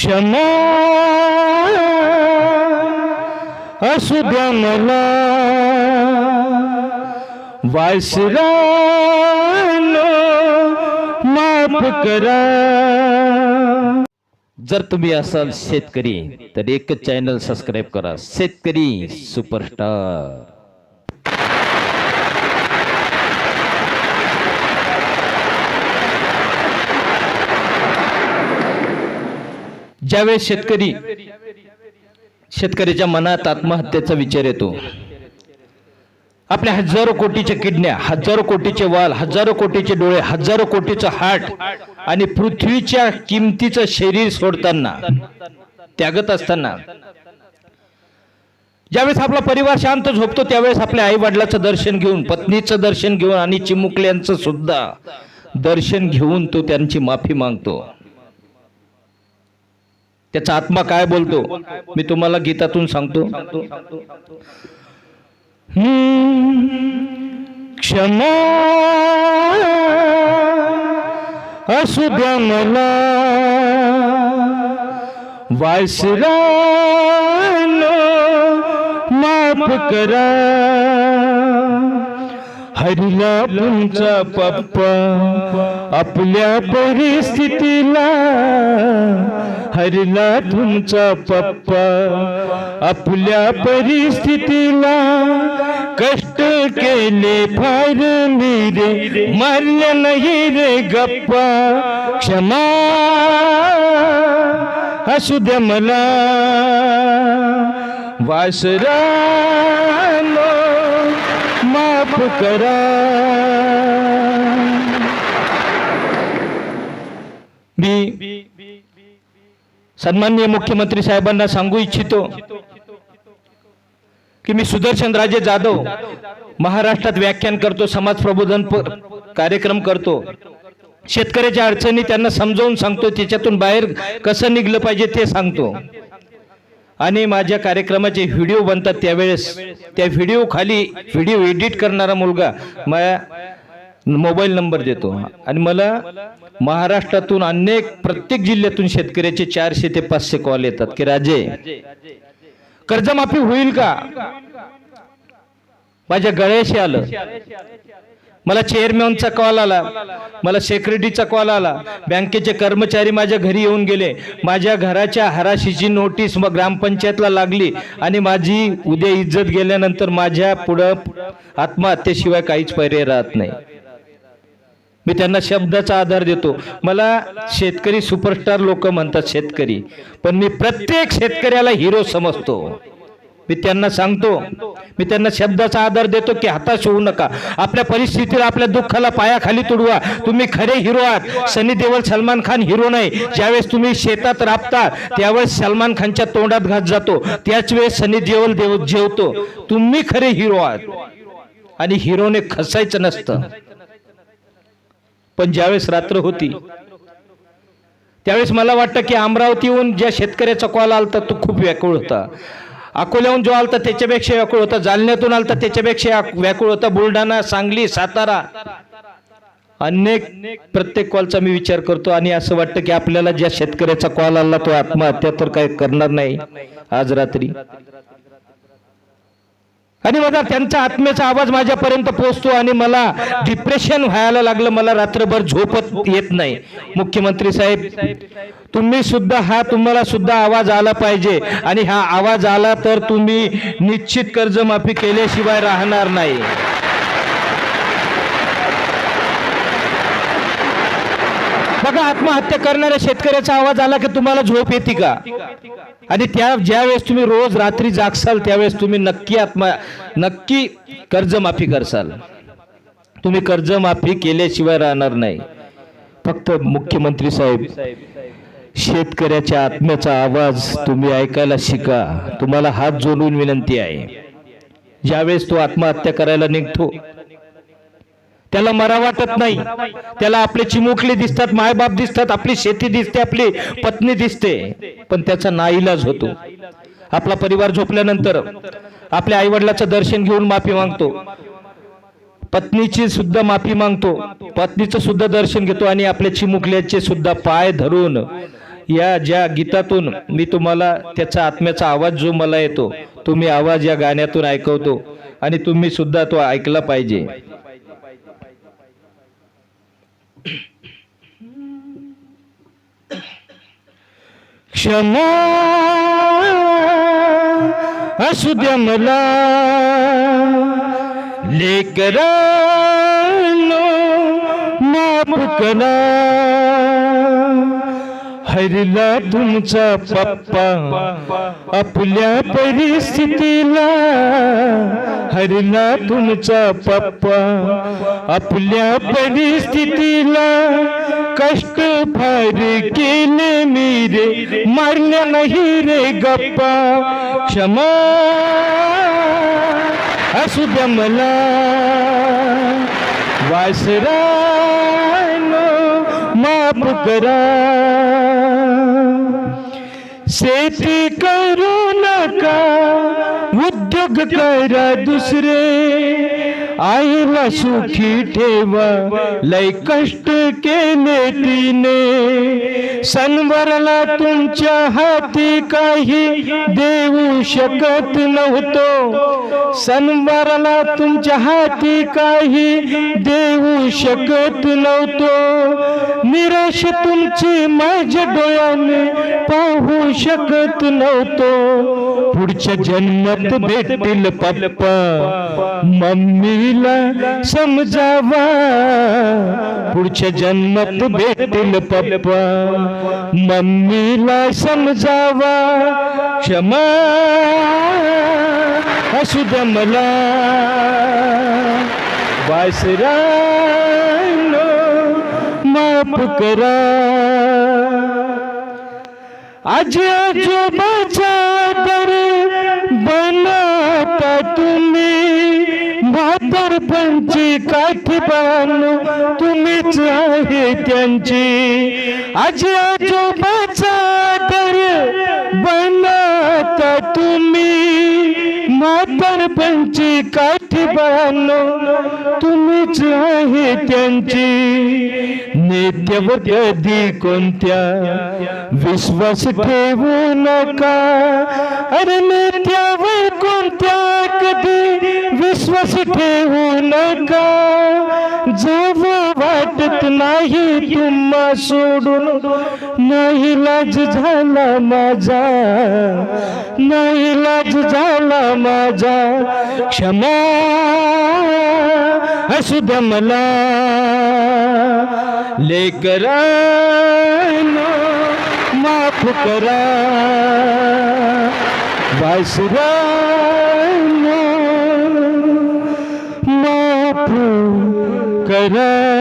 क्षमा. असू द्या मला. वायसरानो माफ करा. जर तुम्ही असाल शेतकरी तर एकच चॅनल सबस्क्राईब करा. शेतकरी सुपरस्टार ज्यावेळेस शेतकरी शेतकऱ्याच्या मनात आत्महत्येचा विचार येतो आपल्या हजारो कोटीच्या किडण्या हजारो कोटीचे वाल हजारो कोटीचे डोळे हजारो कोटीचं हार्ट आणि पृथ्वीच्या किमतीचं शरीर सोडताना त्यागत असताना ज्यावेळेस आपला परिवार शांत झोपतो त्यावेळेस आपल्या आई वडिलाचं दर्शन घेऊन पत्नीचं दर्शन घेऊन आणि चिमुकल्यांचं सुद्धा दर्शन घेऊन तो त्यांची माफी मागतो. त्याचा आत्मा काय बोलतो? मी तुम्हाला गीतातून सांगतो. क्षमा असू द्या मला. वायसरा माफ करा. हरिला तुमचा पप्पा आपल्या परिस्थितीला हरला तुमचा पप्पा. आपल्या परिस्थितीला कष्ट केले फार मी रे मारल्या नाही रे गप्पा. क्षमा. असू द्या मला. वासरा माफ करा. मी सन्माननीय मुख्यमंत्री साहेबांना सांगू इच्छितो की मी सुदर्शन राजे जाधव महाराष्ट्रात व्याख्यान करतो समाज प्रबोधन प- कार्यक्रम करतो. शेतकऱ्याच्या अडचणी त्यांना समजावून सांगतो त्याच्यातून बाहेर कसं निघलं पाहिजे ते सांगतो. आणि माझ्या कार्यक्रमाचे व्हिडिओ बनतात त्यावेळेस. त्या व्हिडिओ खाली व्हिडिओ एडिट करणारा मुलगा माझ्या मोबाईल नंबर देतो. आणि मला महाराष्ट्रातून अनेक प्रत्येक जिल्ह्यातून शेतकऱ्याचे चारशे ते पाचशे कॉल येतात की राजे कर्जमाफी होईल का? माझ्या गळ्याशी आलं. मला चेअरमॅनचा कॉल आला. मला सेक्रेटरीचा कॉल आला. बँकेचे कर्मचारी माझ्या घरी येऊन गेले. माझ्या घराच्या हराशीची नोटीस मग ग्रामपंचायतला लागली. आणि माझी उद्या इज्जत गेल्यानंतर माझ्या पुढं आत्महत्येशिवाय काहीच पर्याय राहत नाही. मी त्यांना शब्दाचा आधार देतो. मला शेतकरी सुपरस्टार लोक म्हणतात शेतकरी. पण मी प्रत्येक शेतकऱ्याला हिरो समजतो. मी त्यांना सांगतो. मी त्यांना शब्दाचा आधार देतो की हाताश होऊ नका. आपल्या परिस्थितीला आपल्या दुःखाला पायाखाली तुडवा. तुम्ही खरे हिरो आहात. सनी देवल सलमान खान हिरो नाही. ज्यावेळेस तुम्ही शेतात राबता त्यावेळेस सलमान खानच्या तोंडात घात जातो. त्याच वेळेस सनी देवल देव जेवतो. तुम्ही खरे हिरो आहात. आणि हिरोने खसायचं नसतं. पण ज्यावेळेस रात्र होती त्यावेळेस मला वाटतं की अमरावतीहून ज्या शेतकऱ्याचा कॉल आला होता तो खूप व्याकुळ होता. अकोल्याहून जो आलता त्याच्यापेक्षा व्याकुळ होता जालन्यातून आलता त्याच्यापेक्षा व्याकुळ होता. बुलढाणा सांगली सातारा अनेक प्रत्येक कॉलचा मी विचार करतो आणि असं वाटतं की आपल्याला ज्या शेतकऱ्याचा कॉल आला तो आत्महत्या तर काय करणार नाही आज रात्री. आणि बघा त्यांचा आत्म्याचा आवाज माझ्यापर्यंत पोहोचतो आणि मला डिप्रेशन व्हायला लागलं. मला रात्रभर झोपत येत नाही. मुख्यमंत्री साहेब तुम्ही सुद्धा हा तुम्हाला सुद्धा आवाज आला पाहिजे. आणि हा आवाज आला तर तुम्ही निश्चित कर्जमाफी केल्याशिवाय राहणार नाही. बघा आत्महत्या करणाऱ्या शेतकऱ्याचा आवाज आला की तुम्हाला झोप येते का? आणि त्या ज्यावेळेस तुम्ही रोज रात्री जागसाल त्यावेळेस तुम्ही नक्की आत्मा नक्की कर्जमाफी करसाल. तुम्ही कर्जमाफी केल्याशिवाय राहणार नाही. फक्त मुख्यमंत्री साहेब शेतकऱ्याच्या आत्म्याचा आवाज तुम्ही ऐकायला शिका. तुम्हाला हात जोडून विनंती आहे. ज्यावेळेस तो आत्महत्या करायला निघतो त्याला मरा वाटत नाही. त्याला आपले चिमुकले दिसतात मायबाप दिसतात आपली शेती दिसते आपली पत्नी दिसते. पण त्याचा नाईलाज होतो. आपला परिवार झोपल्यानंतर आपल्या आईवडिलाचं दर्शन घेऊन माफी मागतो. पत्नीची सुद्धा माफी मागतो. पत्नीचं सुद्धा दर्शन घेतो आणि आपल्या चिमुकल्याचे सुद्धा पाय धरून या ज्या गीतातून मी तुम्हाला त्याचा आत्म्याचा आवाज जो मला येतो तो मी आवाज या गाण्यातून ऐकवतो. आणि तुम्ही सुद्धा तो ऐकला पाहिजे. क्षमा असू द्या मला. लेकरानो माफ करा. हरला तुमचा पप्पा आपल्या परिस्थितीला हरला तुमचा पप्पा आपल्या परिस्थितीला कष्ट फार केले मी रे मारल्या नाही रे गप्पा क्षमा असू द्या मला. वासरा माफ करा. शेती करू नका उद्योग करा दुसरे. आईला सुखी ठेवा. लय कष्ट केले तिने. सनवरला तुमच्या हाती काही देऊ शकत नव्हतो. सनवरला तुमच्या हाती काही देऊ शकत नव्हतो. निराश तुमची माझ्या डोळ्याने पाहू शकत नव्हतो. पुढच्या जन्मात भेटतील पप्पा मम्मीला समजावा पुढच्या जन्मात भेटतील पप्पा मम्मीला समजावा क्षमा असू द्या मला वासरानो माफ करा आज आजोबाचा दर पंची काठी बांधू तुम्हीच आहे त्यांची. आजी आजोबाचा आदर बनता तुम्ही. मातर पंची काठी बांधू तुम्हीच आहे त्यांची. नेत्यावर कधी कोणत्या विश्वास ठेवू नका? अरे नेत्यावर कोणत्या कधी विश्वास ठेवू नका. जव वाटत नाही तुम्हा सोडून नाही लाज झाला माझा. नाही लाज झाला माझा. क्षमा असू द्या मला. माफ करा. वासरानो माफ करा